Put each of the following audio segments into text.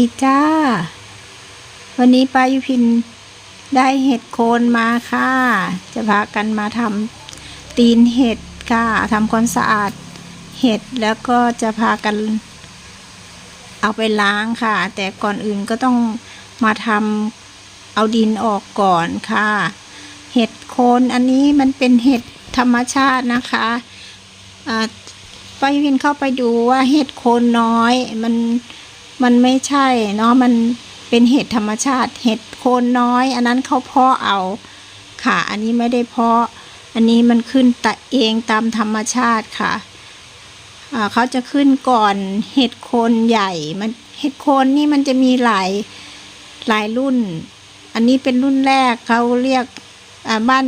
ดีจ้า วันนี้ป้ายุพินได้เห็ดโคนมาค่ะ จะพากันมาทำตีนเห็ดค่ะทำความสะอาดเห็ดแล้วก็จะพากันเอาไปล้างค่ะ แต่ก่อนอื่นก็ต้องมาทำเอาดินออกก่อนค่ะ เห็ดโคนอันนี้มันเป็นเห็ดธรรมชาตินะคะป้ายุพินเข้าไปดูว่าเห็ดโคนน้อย มัน มันไม่ใช่เนาะมันเป็นเห็ดธรรมชาติเห็ดโคนน้อย อันนั้นเขาเพาะเอาค่ะ อันนี้ไม่ได้เพาะ อันนี้มันขึ้นตะเองตามธรรมชาติค่ะเขาจะขึ้นก่อนเห็ดโคนใหญ่มันเห็ดโคนนี่มันจะมีหลายหลายรุ่น อันนี้เป็นรุ่นแรกเขาเรียกบ้าน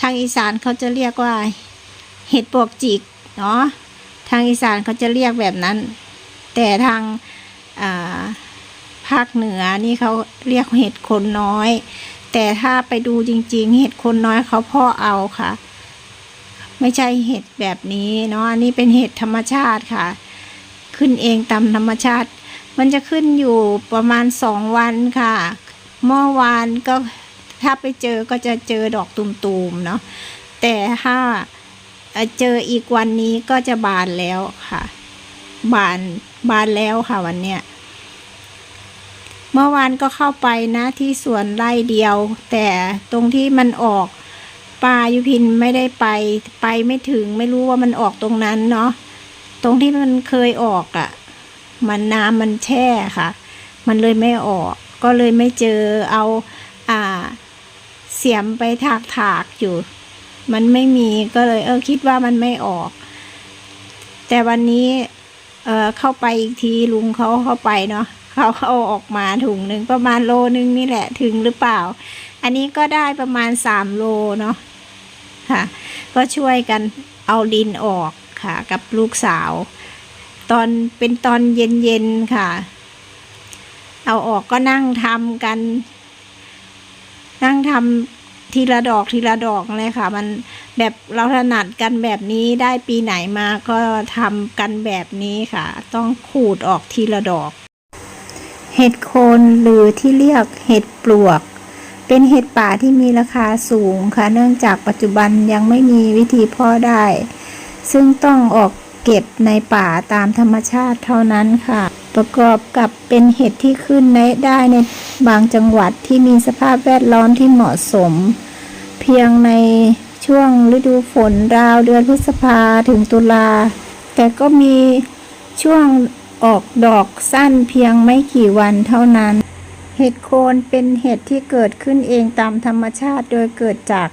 ทางอีสานเขาจะเรียกว่า เห็ดปวกจิกเนาะทางอีสานเขาจะเรียกแบบนั้น แต่ทาง ภาคเหนือนี่เขาเรียกเห็ดคนน้อย แต่ถ้าไปดูจริง ๆ เห็ดคนน้อยเขาเพ่อเอาค่ะ ไม่ใช่เห็ดแบบนี้เนาะอันนี้เป็นเห็ดธรรมชาติค่ะ ขึ้นเองตามธรรมชาติ มันจะขึ้นอยู่ประมาณสองวันค่ะ เมื่อวานก็ถ้าไปเจอก็จะเจอดอกตุ่มๆเนาะแต่ถ้าเจออีกวันนี้ก็จะบานแล้วค่ะ บานบานแล้วค่ะวันเนี้ยเมื่อวานก็เข้าไปนะที่สวนไร่เดียว แต่ตรงที่มันออกปลายุพินไม่ได้ไปไปไม่ถึงไม่รู้ว่ามันออกตรงนั้นเนาะตรงที่มันเคยออกอะ่ะ มันน้ำมันแช่ค่ะ มันเลยไม่ออก ก็เลยไม่เจอเอาอ่า เสียมไปถากถากๆอยู่ มันไม่มีก็เลย เออคิดว่ามันไม่ออก แต่วันนี้ เออเข้าไปอีกทีลุงเขาเข้าไปเนาะเขาเอาออกมาถุงหนึ่งประมาณโลนึงนี่แหละถึงหรือเปล่า อันนี้ก็ได้ประมาณสามโลเนาะค่ะ ก็ช่วยกันเอาดินออกค่ะ กับลูกสาว ตอนเป็นตอนเย็นๆค่ะ เอาออกก็นั่งทำกัน นั่งทำ ทีละดอกทีละดอกเลยค่ะ มันแบบเราถนัดกันแบบนี้ได้ปีไหนมาก็ทำกันแบบนี้ค่ะ ต้องขูดออกทีละดอก เห็ดโคนหรือที่เรียกเห็ดปลวก เป็นเห็ดป่าที่มีราคาสูงค่ะ เนื่องจากปัจจุบันยังไม่มีวิธีเพาะได้ ซึ่งต้องออกเก็บในป่าตามธรรมชาติเท่านั้นค่ะ ประกอบกับเป็นเห็ดที่ขึ้นได้ในบางจังหวัดที่มีสภาพแวดล้อมที่เหมาะสม เพียงในช่วงฤดูฝนราวเดือนพฤษภาถึงตุลา แต่ก็มีช่วงออกดอกสั้นเพียงไม่กี่วันเท่านั้น เห็ดโคนเป็นเห็ดที่เกิดขึ้นเองตามธรรมชาติโดยเกิดจาก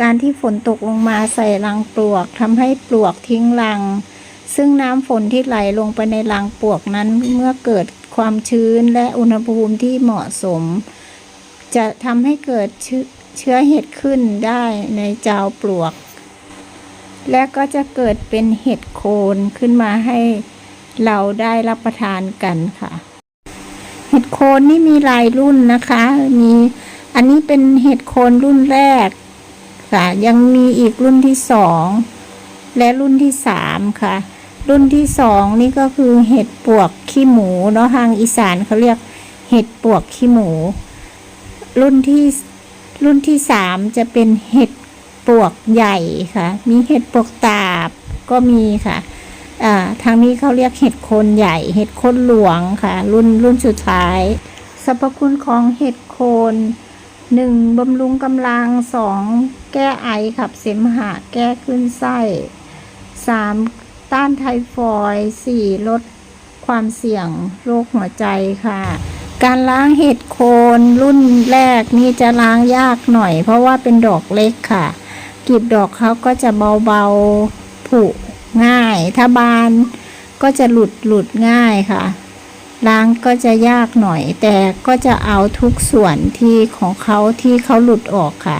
การที่ฝนตกลงมาใส่รังปลวกทำให้ปลวกทิ้งรัง ซึ่งน้ำฝนที่ไหลลงไปในรังปลวกนั้นเมื่อเกิดความชื้นและอุณหภูมิที่เหมาะสม จะทำให้เกิดเชื้อเชื้อเห็ดขึ้นได้ในจาวปลวก และก็จะเกิดเป็นเห็ดโคนขึ้นมาให้เราได้รับประทานกันค่ะ เห็ดโคนนี่มีหลายรุ่นนะคะ มีอันนี้เป็นเห็ดโคนรุ่นแรกค่ะ ยังมีอีกรุ่นที่สองและรุ่นที่สามค่ะ รุ่นที่สองนี่ก็คือเห็ดปวกขี้หมูเนาะทางอีสานเขาเรียกเห็ดปวกขี้หมู รุ่นที่รุ่นที่สามจะเป็นเห็ดปวกใหญ่ค่ะ มีเห็ดปวกตาบก็มีค่ะทางนี้เขาเรียกเห็ดโคนใหญ่ เห็ดโคนหลวงค่ะ รุ่นรุ่นสุดท้ายสรรพคุณของเห็ดโคนหนึ่งบำรุงกำลังสองแก้ไอขับเสมหะแก้คลื่นไส้สาม ต้านไทฟอยด์สี่ลดความเสี่ยงโรคหัวใจค่ะ การล้างเห็ดโคนรุ่นแรกนี่จะล้างยากหน่อย เพราะว่าเป็นดอกเล็กค่ะกลีบดอกเขาก็จะเบาๆผุง่าย ถ้าบานก็จะหลุดหลุดง่ายค่ะ ล้างก็จะยากหน่อย แต่ก็จะเอาทุกส่วนที่ของเขาที่เขาหลุดออกค่ะ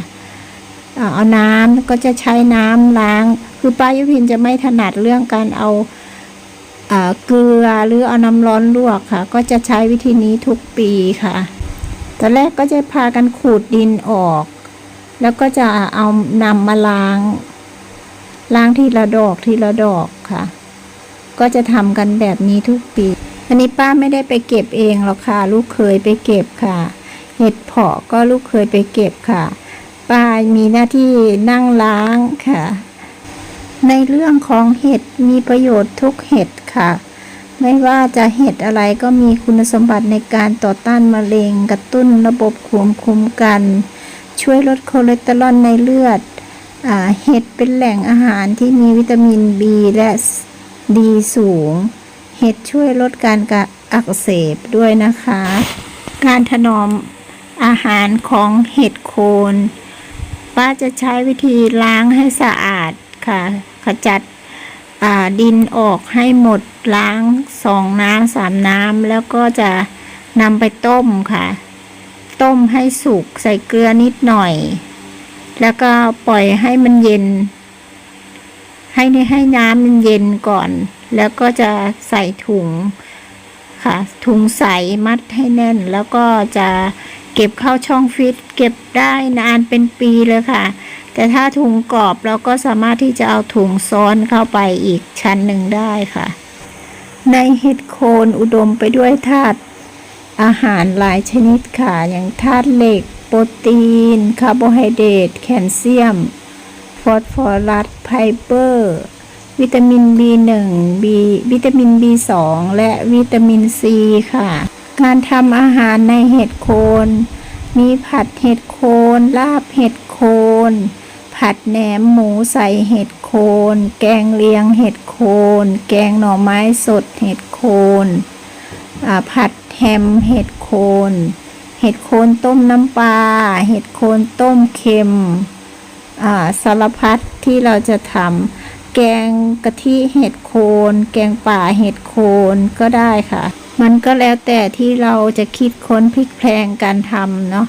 เอาน้ำก็จะใช้น้ำล้าง คือป้ายุพินจะไม่ถนัดเรื่องการเอาอ่าเกลือหรือเอาน้ำร้อนลวกค่ะ ก็จะใช้วิธีนี้ทุกปีค่ะ ตอนแรกก็จะพากันขูดดินออก แล้วก็จะเอานำมาล้าง ล้างทีละดอกทีละดอกค่ะ ก็จะทำกันแบบนี้ทุกปี อันนี้ป้าไม่ได้ไปเก็บเองหรอกค่ะ ลูกเคยไปเก็บค่ะ เห็ดเพาะก็ลูกเคยไปเก็บค่ะ ป้ามีหน้าที่นั่งล้างค่ะ ในเรื่องของเห็ดมีประโยชน์ทุกเห็ดค่ะ ไม่ว่าจะเห็ดอะไรก็มีคุณสมบัติในการต่อต้านมะเร็ง กระตุ้นระบบภูมิคุ้มกัน ช่วยลดคอเลสเตอรอลในเลือดอเห็ดเป็นแหล่งอาหารที่มีวิตามิน B และดีสูง เห็ดช่วยลดการกระอักเสบด้วยนะคะ การถนอมอาหารของเห็ดโคนป้าจะใช้วิธีล้างให้สะอาด ค่ะ ขจัดดินออกให้หมดล้างสองน้ำสามน้ำแล้วก็จะนำไปต้มค่ะ ต้มให้สุกใส่เกลือนิดหน่อย แล้วก็ปล่อยให้มันเย็น ให้ให้น้ำมันเย็นก่อน แล้วก็จะใส่ถุงค่ะ ถุงใสมัดให้แน่น แล้วก็จะเก็บเข้าช่องฟิต เก็บได้นานเป็นปีเลยค่ะ แต่ถ้าถุงกรอบเราก็สามารถที่จะเอาถุงซ้อนเข้าไปอีกชั้นหนึ่งได้ค่ะ ในเห็ดโคนอุดมไปด้วยธาตุอาหารหลายชนิดค่ะ อย่างธาตุเหล็ก โปรตีน คาร์โบไฮเดรต แคลเซียม ฟอสฟอรัส ไฟเบอร์ วิตามิน B1 B วิตามิน B2 และวิตามิน C ค่ะ การทำอาหารในเห็ดโคน มีผัดเห็ดโคน ลาบเห็ดโคน ผัดแหนมหมูใส่เห็ดโคน แกงเลียงเห็ดโคน แกงหน่อไม้สดเห็ดโคนผัดแฮมเห็ดโคน เห็ดโคนต้มน้ำปลา เห็ดโคนต้มเค็มสารพัดที่เราจะทำแกงกะทิเห็ดโคน แกงป่าเห็ดโคนก็ได้ค่ะ มันก็แล้วแต่ที่เราจะคิดค้นพลิกแพลงการทำเนาะ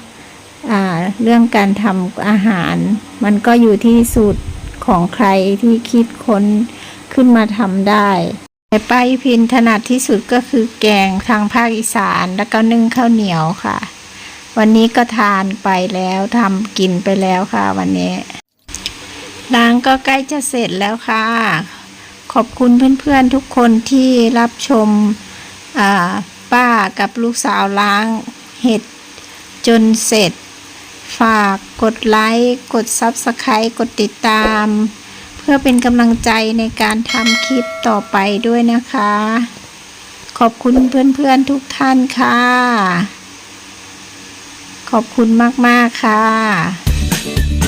เรื่องการทำอาหาร มันก็อยู่ที่สูตรของใครที่คิดค้นขึ้นมาทำได้แต่ป้ายพินถนัดที่สุดก็คือแกงทางภาคอีสานแล้วก็นึ่งข้าวเหนียวค่ะ วันนี้ก็ทานไปแล้วทำกินไปแล้วค่ะ วันนี้ล้างก็ใกล้จะเสร็จแล้วค่ะ ขอบคุณเพื่อนๆทุกคนที่รับชมป้ากับลูกสาวล้างเห็ดจนเสร็จ ฝากกดไลค์ กด Subscribe กดติดตาม เพื่อเป็นกำลังใจในการทำคลิปต่อไปด้วยนะคะ ขอบคุณเพื่อนๆทุกท่านค่ะ ขอบคุณมากๆค่ะ